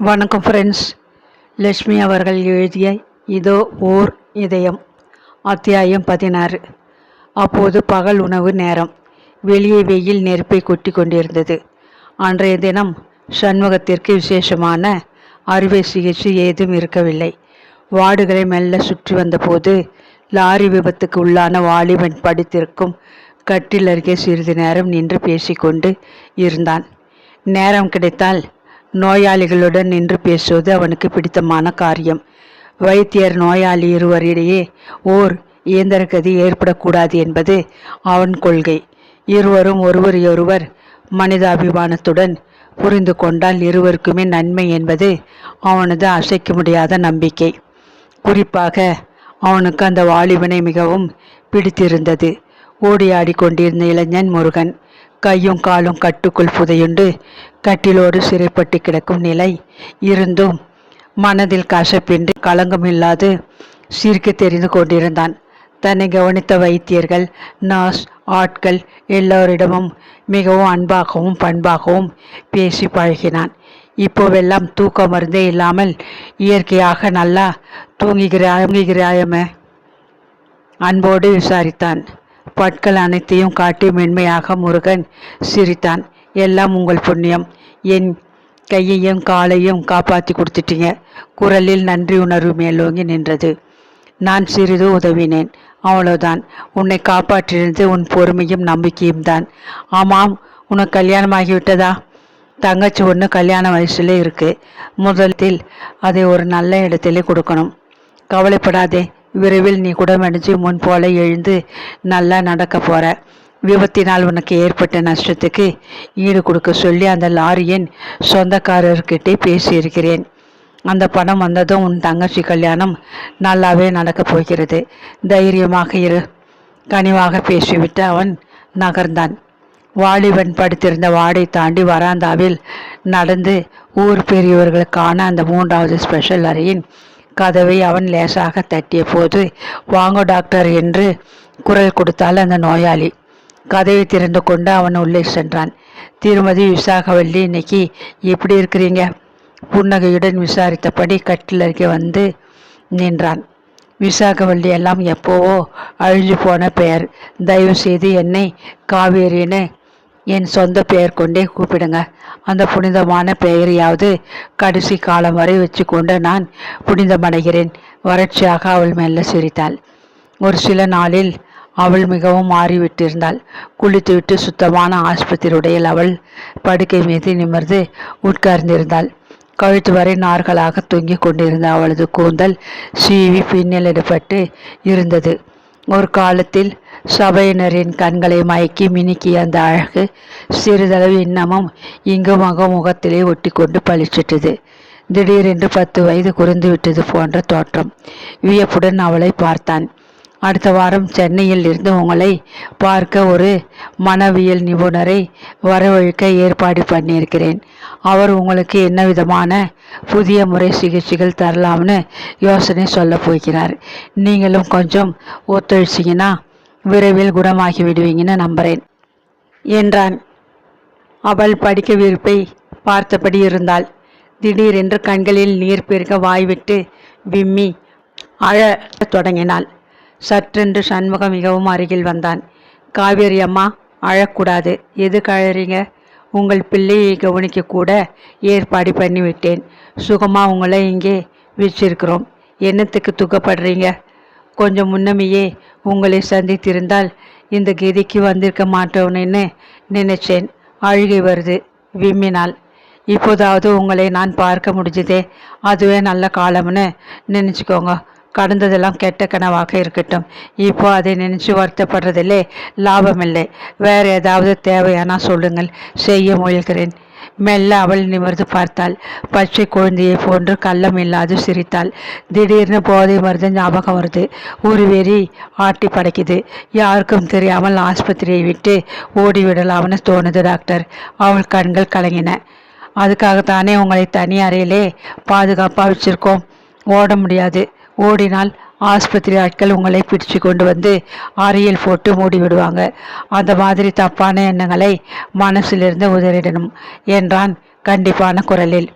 வணக்கம் ஃப்ரெண்ட்ஸ் லட்சுமி அவர்கள் எழுதிய இதோ ஓர் இதயம் அத்தியாயம் பதினாறு. அப்போது பகல் உணவு நேரம். வெளியே வெயில் நெருப்பை கொட்டி கொண்டிருந்தது. அன்றைய தினம் சண்முகத்திற்கு விசேஷமான அறுவை சிகிச்சை ஏதும் இருக்கவில்லை. வார்டுகளை மெல்ல சுற்றி வந்தபோது லாரி விபத்துக்கு உள்ளான வாலிபன் படித்திருக்கும் கட்டில் அருகே சிறிது நேரம் நின்று பேசிக்கொண்டு இருந்தான். நேரம் கிடைத்தால் நோயாளிகளுடன் நின்று பேசுவது அவனுக்கு பிடித்தமான காரியம். வைத்தியர் நோயாளி இருவரிடையே ஓர் இயந்திரகதி ஏற்படக்கூடாது என்பது அவன் கொள்கை. இருவரும் ஒருவரையொருவர் மனிதாபிமானத்துடன் புரிந்து கொண்டால் இருவருக்குமே நன்மை என்பது அவனது அசைக்க முடியாத நம்பிக்கை. குறிப்பாக அவனுக்கு அந்த வாலிபனை மிகவும் பிடித்திருந்தது. ஓடியாடி கொண்டிருந்த இளைஞன் முருகன். கையும் காலும் கட்டுக்குள் புதையுண்டு. கட்டிலோடு சிறைப்பட்டு கிடக்கும் நிலை இருந்தும் மனதில் கசப்பின்றி களங்கமில்லாது சிரிக்க தெரிந்து கொண்டிருந்தான். தன்னை கவனித்த வைத்தியர்கள் நர்ஸ் ஆட்கள் எல்லோரிடமும் மிகவும் அன்பாகவும் பண்பாகவும் பேசி பழகினான். இப்போவெல்லாம் தூக்க மருந்தே இல்லாமல் இயற்கையாக நல்லா தூங்குகிறாய் தூங்குகிறாயமே? அன்போடு விசாரித்தான். பற்கள் அனைத்தையும் காட்டி மென்மையாக முருகன் சிரித்தான். எல்லாம் உங்கள் புண்ணியம். என் கையையும் காலையும் காப்பாற்றி கொடுத்துட்டீங்க. குரலில் நன்றி உணர்வு மேலோங்கி நின்றது. நான் சிறிது உதவினேன். அவ்வளோதான் உன்னை காப்பாற்றியிருந்து உன் பொறுமையும் நம்பிக்கையும் தான். ஆமாம் உனக்கு கல்யாணமாகிவிட்டதா? தங்கச்சி ஒன்று கல்யாண வயசுல இருக்கு. முதலத்தில் அதை ஒரு நல்ல இடத்திலே கொடுக்கணும். கவலைப்படாதே. விரைவில் நீ குடமடைஞ்சு முன் போல எழுந்து நல்லா நடக்க போற. விபத்தினால் உனக்கு ஏற்பட்ட நஷ்டத்துக்கு ஈடு கொடுக்க சொல்லி அந்த லாரியின் சொந்தக்காரர்கிட்டே பேசியிருக்கிறேன். அந்த பணம் வந்ததும் உன் தங்கச்சி கல்யாணம் நல்லாவே நடக்கப் போகிறது. தைரியமாக இரு. கனிவாக பேசிவிட்டு அவன் நகர்ந்தான். வாலிபன் படுத்திருந்த வாடை தாண்டி வராந்தாவில் நடந்து ஊர் பெரியவர்களுக்கான அந்த மூன்றாவது ஸ்பெஷல் அறையின் கதவை அவன் லேசாக தட்டிய போது வாங்க டாக்டர் என்று குரல் கொடுத்தால் அந்த நோயாளி. கதவை திறந்து கொண்டு அவன் உள்ளே சென்றான். திருமதி விசாகவல்லி இன்னைக்கு எப்படி இருக்கிறீங்க? புன்னகையுடன் விசாரித்தபடி கட்டில் அருகே வந்து நின்றான். விசாகவல்லி எல்லாம் எப்போவோ அழிஞ்சு போன பெயர். தயவு செய்து என்னை காவேரின்னு என் சொந்த பெயர் கொண்டே கூப்பிடுங்க. அந்த புனிதமான பெயரையாவது கடைசி காலம் வரை வச்சுக்கொண்டு நான் புனிதமடைகிறேன். வறட்சியாக அவள் மெல்ல சிரித்தாள். ஒரு சில நாளில் அவள் மிகவும் மாறிவிட்டிருந்தாள். குளித்துவிட்டு சுத்தமான ஆஸ்பத்திரியுடையில் அவள் படுக்கை மீது நிமிர்ந்து உட்கார்ந்திருந்தாள். கழுத்து வரை நார்களாக தொங்கிக் கொண்டிருந்த அவளது கூந்தல் சீவி பின்னலிடப்பட்டு இருந்தது. ஒரு காலத்தில் சபையினரின் கண்களை மயக்கி மினுக்கிய அந்த அழகு சிறிதளவு இன்னமும் இங்கு மக முகத்திலே ஒட்டி கொண்டு பளிச்சிட்டது. திடீரென்று பத்து வயது குறைந்து விட்டது போன்ற தோற்றம். வியப்புடன் அவளை பார்த்தான். அடுத்த வாரம் சென்னையில் இருந்து உங்களை பார்க்க ஒரு மனவியல் நிபுணரை வரவழைக்க ஏற்பாடு பண்ணியிருக்கிறேன். அவர் உங்களுக்கு என்ன விதமான புதிய முறை சிகிச்சைகள் தரலாம்னு யோசனை சொல்ல போகிறார். நீங்களும் கொஞ்சம் ஒத்துழைச்சிங்கன்னா விரைவில் குணமாகி விடுவீங்கன்னு நம்புகிறேன் என்றான். அவள் படிக்க விருப்பை பார்த்தபடி இருந்தாள். திடீரென்று கண்களில் நீர் பெருக வாய்விட்டு விம்மி அழத் தொடங்கினாள். சற்றென்று சண்முகம் மிகவும் அருகில் வந்தான். காவேரி அம்மா அழக்கூடாது. எது கழறீங்க? உங்கள் பிள்ளையை கவனிக்க கூட ஏற்பாடு பண்ணிவிட்டேன். சுகமாக உங்களை இங்கே வச்சிருக்கிறோம். என்னத்துக்கு துக்கப்படுறீங்க? கொஞ்சம் முன்னமையே உங்களை சந்தித்திருந்தால் இந்த கதிக்கு வந்திருக்க மாட்டோன்னு நினைச்சேன். அழுகை வருது விம்மினால். இப்போதாவது உங்களை நான் பார்க்க முடிஞ்சதே அதுவே நல்ல காலம்னு நினச்சிக்கோங்க. கடந்ததெல்லாம் கெட்ட கனவாக இருக்கட்டும். இப்போ அதை நினச்சி வருத்தப்படுறதில்லே லாபமில்லை. வேறு ஏதாவது தேவையானா சொல்லுங்கள். செய்ய முயல்கிறேன். மெல்ல அவள் நிமிர்ந்து பார்த்தாள். பச்சை குழந்தையை போன்று கள்ளம் இல்லாது சிரித்தாள். திடீர்னு போதை மருந்து ஞாபகம் வருது. ஒரு வெறி ஆட்டி படைக்குது. யாருக்கும் தெரியாமல் ஆஸ்பத்திரியை விட்டு ஓடிவிடலாம்னு தோணுது டாக்டர். அவள் கண்கள் கலங்கின. அதுக்காகத்தானே உங்களை தனி அறையிலே பாதுகாப்பாக வச்சுருக்கோம். ஓட முடியாது. ஓடினால் ஆஸ்பத்திரி ஆட்கள் உங்களை பிடிச்சு கொண்டு வந்து அறையில் போட்டு மூடி விடுவாங்க. அந்த மாதிரி தப்பான எண்ணங்களை மனசிலிருந்து உதறிடணும் என்றான் கண்டிப்பான குரலில்.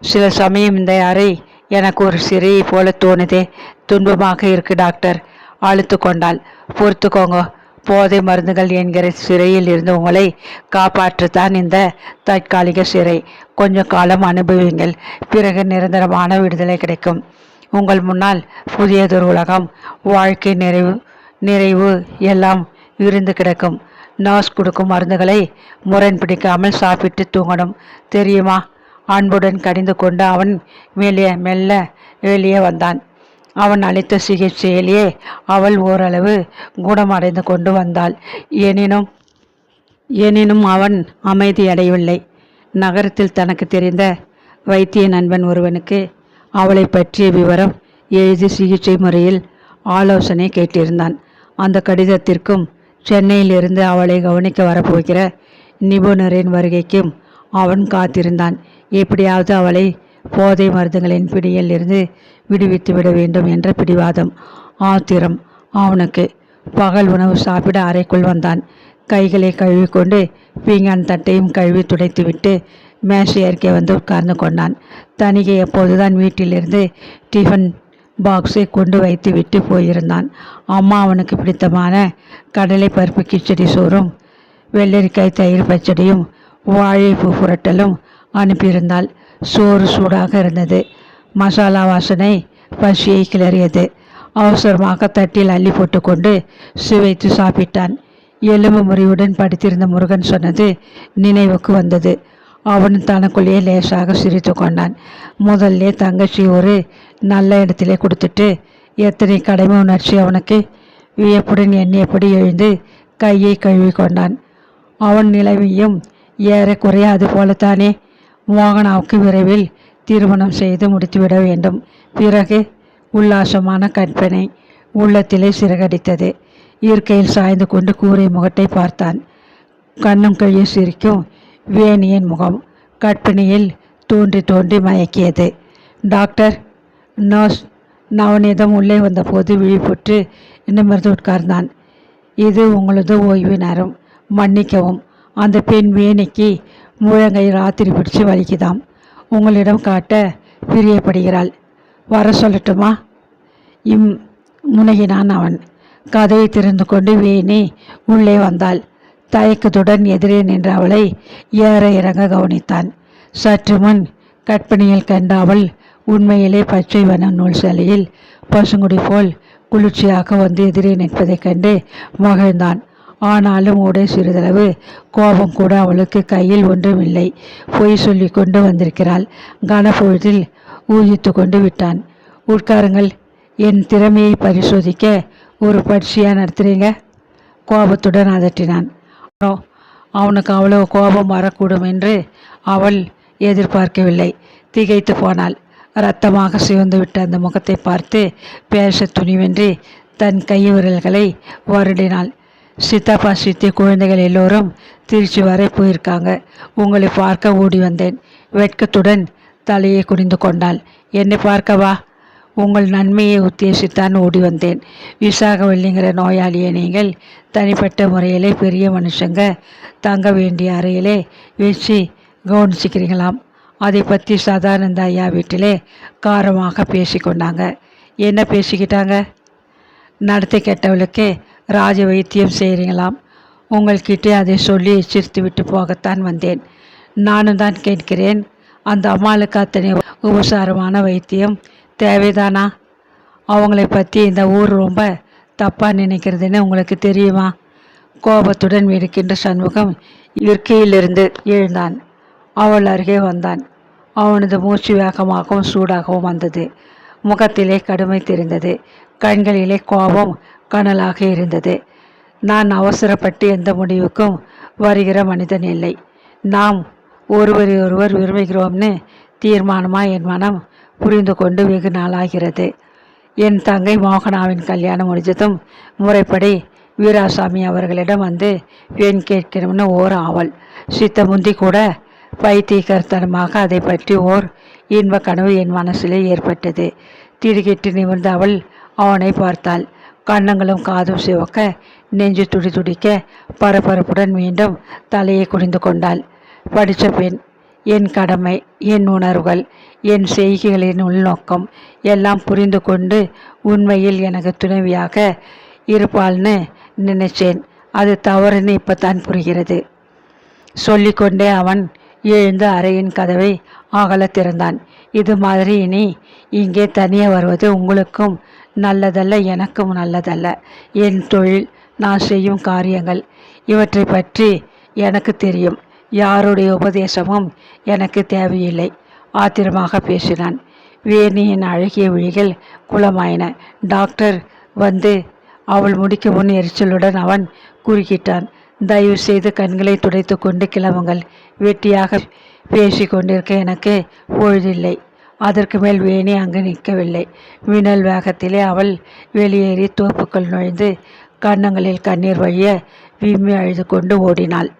சில சமயம் இந்த அறை எனக்கு ஒரு சிறையை போல தோணுதே. துன்பமாக இருக்கு டாக்டர். அழுத்து கொண்டால் பொறுத்துக்கோங்க. போதை மருந்துகள் என்கிற சிறையில் இருந்து உங்களை காப்பாற்றத்தான் இந்த தற்காலிக சிறை. கொஞ்சம் காலம் அனுபவிங்கள் பிறகு நிரந்தரமான விடுதலை கிடைக்கும். உங்கள் முன்னால் புதியதொரு உலகம். வாழ்க்கை நிறைவு நிறைவு எல்லாம் இருந்து கிடக்கும். நர்ஸ் கொடுக்கும் மருந்துகளை முரண் பிடிக்காமல் சாப்பிட்டு தூங்கணும். தெரியுமா? அன்புடன் கடிந்து கொண்டு அவன் மேலே மெல்ல வெளியே வந்தான். அவன் அளித்த சிகிச்சையிலேயே அவள் ஓரளவு குணமடைந்து கொண்டு வந்தாள். எனினும் எனினும் அவன் அமைதியடையவில்லை நகரத்தில் தனக்கு தெரிந்த வைத்திய நண்பன் ஒருவனுக்கு அவளை பற்றிய விவரம் எழுதி சிகிச்சை முறையில் ஆலோசனை கேட்டிருந்தான். அந்த கடிதத்திற்கும் சென்னையிலிருந்து அவளை கவனிக்க வரப்போகிற நிபுணரின் வருகைக்கும் அவன் காத்திருந்தான். எப்படியாவது அவளை போதை மருந்துகளின் பிடியில் இருந்து விடுவித்து விட வேண்டும் என்ற பிடிவாதம் ஆத்திரம் அவனுக்கு. பகல் உணவு சாப்பிட அறைக்குள் வந்தான். கைகளை கழுவிக்கொண்டு பீங்கான் தட்டையும் கழுவி துடைத்துவிட்டு மேசை அருகே வந்து உட்கார்ந்து கொண்டான். தனிகை எப்போதுதான் வீட்டிலிருந்து டிஃபன் பாக்ஸை கொண்டு வைத்து விட்டு போயிருந்தான். அம்மா அவனுக்கு பிடித்தமான கடலை பருப்பு கிச்சடி சோறும் வெள்ளரிக்காய் தயிர் பச்சடியும் வாழைப்பூ புரட்டலும் அனுப்பியிருந்தாள். சோறு சூடாக இருந்தது. மசாலா வாசனை பசியை கிளறியது. அவசரமாக தட்டில் அள்ளி போட்டுக்கொண்டு சுவைத்து சாப்பிட்டான். எலும்பு முறிவுடன் படுத்திருந்த முருகன் சொன்னது நினைவுக்கு வந்தது. அவன் தனக்குள்ளேயே லேசாக சிரித்து கொண்டான். முதல்ல தங்கச்சி ஒரு நல்ல இடத்திலே கொடுத்துட்டு எத்தனை கடமை உணர்ச்சி அவனுக்கு? வியப்புடன் எண்ணியபடி எழுந்து கையை கழுவி கொண்டான். அவன் நிலைமையும் ஏறக்குறைய அது போலத்தானே மோகனாவுக்கு விரைவில் திருமணம் செய்து முடித்துவிட வேண்டும். பிறகு உல்லாசமான கற்பனை உள்ளத்திலே சிறகடித்தது. இயற்கையில் சாய்ந்து கொண்டு கூரை முகத்தை பார்த்தான். கண்ணும் கழிய சிரிக்கும் வேணியின் முகம் கற்பிணியில் தோன்றி தோன்றி மயக்கியது. டாக்டர் நர்ஸ் நவநீதம் உள்ளே வந்தபோது விழிப்புற்று நிமிர்ந்து உட்கார்ந்தான். இது உங்களது ஓய்வு நேரம் மன்னிக்கவும் அந்த பெண் வேணிக்கு முழங்கை ராத்திரி பிடிச்சு வலிக்குதாம். உங்களிடம் காட்ட பிரியப்படுகிறாள். வர சொல்லட்டுமா? இம் முனகினான் அவன். கதையை திறந்து கொண்டு வேணி உள்ளே வந்தாள். தயக்கத்துடன் எதிரே நின்ற அவளை ஏற இறங்க கவனித்தான். சற்று முன் கற்பனையில் கண்ட அவள் உண்மையிலே பச்சை வன நூல் சேலையில் பசுங்குடி போல் குளிர்ச்சியாக வந்து எதிரே நிற்பதைக் கண்டு மகிழ்ந்தான். ஆனாலும் உடை சிறிதளவு கோபம் கூட அவளுக்கு கையில் ஒன்றுமில்லை. பொய் சொல்லி கொண்டு வந்திருக்கிறாள். கனப்பொழுதில் ஊகித்து கொண்டு விட்டான். உட்காருங்கள். என் திறமையை பரிசோதிக்க ஒரு பட்சியாக நடத்துகிறீங்க கோபத்துடன் அதட்டினான். அவனுக்கு அவ்வளவு கோபம் வரக்கூடும் என்று அவள் எதிர்பார்க்கவில்லை. திகைத்து போனாள். இரத்தமாக சிவந்துவிட்ட அந்த முகத்தை பார்த்து பேச துணிவின்றி தன் கைவிரல்களை வருடினாள். சித்தப்பா சித்தி குழந்தைகள் எல்லோரும் திருச்சி வரை போயிருக்காங்க. உங்களை பார்க்க ஓடி வந்தேன். வெட்கத்துடன் தலையை குனிந்து கொண்டாள். என்னை பார்க்கவா? உங்கள் நன்மையை உத்தேசித்தான் ஓடி வந்தேன். விசாகவல்லிங்கிற நோயாளியை நீங்கள் தனிப்பட்ட முறையிலே பெரிய மனுஷங்க தங்க வேண்டிய அறையிலே வச்சு கவனிச்சுக்கிறீங்களாம். அதை பற்றி சதானந்த ஐயா வீட்டிலே காரமாக பேசிக்கொண்டாங்க. என்ன பேசிக்கிட்டாங்க? நடத்தி கெட்டவளுக்கு ராஜ வைத்தியம் செய்கிறீங்களாம் உங்கள்கிட்டே அதை சொல்லி எச்சரித்து விட்டு போகத்தான் வந்தேன். நானும் தான் கேட்கிறேன். அந்த அம்மாளுக்கு அத்தனை உபசாரமான வைத்தியம் தேவைதானா? அவங்களை பற்றி இந்த ஊர் ரொம்ப தப்பாக நினைக்கிறதுன்னு உங்களுக்கு தெரியுமா? கோபத்துடன் இருக்கின்ற சண்முகம் இருக்கையிலிருந்து எழுந்தான். அவள் அருகே வந்தான். அவனது மூச்சு வேகமாகவும் சூடாகவும் வந்தது. முகத்திலே கடுமை தெரிந்தது. கண்களிலே கோபம் கனலாக இருந்தது. நான் அவசரப்பட்டு எந்த முடிவுக்கும் வருகிற மனிதன் இல்லை. நாம் ஒருவரை ஒருவர் விரும்புகிறோம்னு தீர்மானமாக என் மனம் புரிந்து கொண்டு வெகு நாளாகிறது. என் தங்கை மோகனாவின் கல்யாணம் முடிஞ்சதும் முறைப்படி வீராசாமி அவர்களிடம் வந்து பெண் கேட்கணும்னு ஓர் ஆவல். சித்த முந்தி கூட பைத்தியகர்த்தனமாக அதை பற்றி ஓர் இன்ப கனவு என் மனசிலே ஏற்பட்டது. திடுக்கிட்டு நிமிர்ந்த அவள் அவனை பார்த்தாள். கண்ணங்களும் காதும் சிவக்க நெஞ்சு துடி துடிக்க பரபரப்புடன் மீண்டும் தலையை குனிந்து கொண்டாள். படித்த பெண் என் கடமை என் உணர்வுகள் என் செய்கைகளின் உள்நோக்கம் எல்லாம் புரிந்து கொண்டு உண்மையில் எனக்கு துணைவியாக இருப்பாள்னு நினைச்சேன். அது தவறுன்னு இப்போ தான் புரிகிறது. சொல்லிக்கொண்டே அவன் எழுந்து அறையின் கதவை அகல திறந்தான் இது மாதிரி இனி இங்கே தனியே வருவது உங்களுக்கும் நல்லதல்ல எனக்கும் நல்லதல்ல. என் தொழில் நான் செய்யும் காரியங்கள் இவற்றை பற்றி எனக்கு தெரியும். யாருடைய உபதேசமும் எனக்கு தேவையில்லை. ஆத்திரமாக பேசினான். வேணியின் அழகிய விழிகள் குளமாயின. டாக்டர் வந்து அவள் முடிக்க முன் எரிச்சலுடன் அவன் குறுக்கிட்டான். தயவு செய்து கண்களை துடைத்து கொண்டு கிளம்புங்கள். வெட்டியாக பேசி கொண்டிருக்க எனக்கு பொழுதில்லை. அதற்கு மேல் வேணி அங்கு நிற்கவில்லை. மின்னல் வேகத்திலே அவள் வெளியேறி தோப்புக்குள் நுழைந்து கன்னங்களில் கண்ணீர் வழிய விம்மி அழுது கொண்டு ஓடினாள்.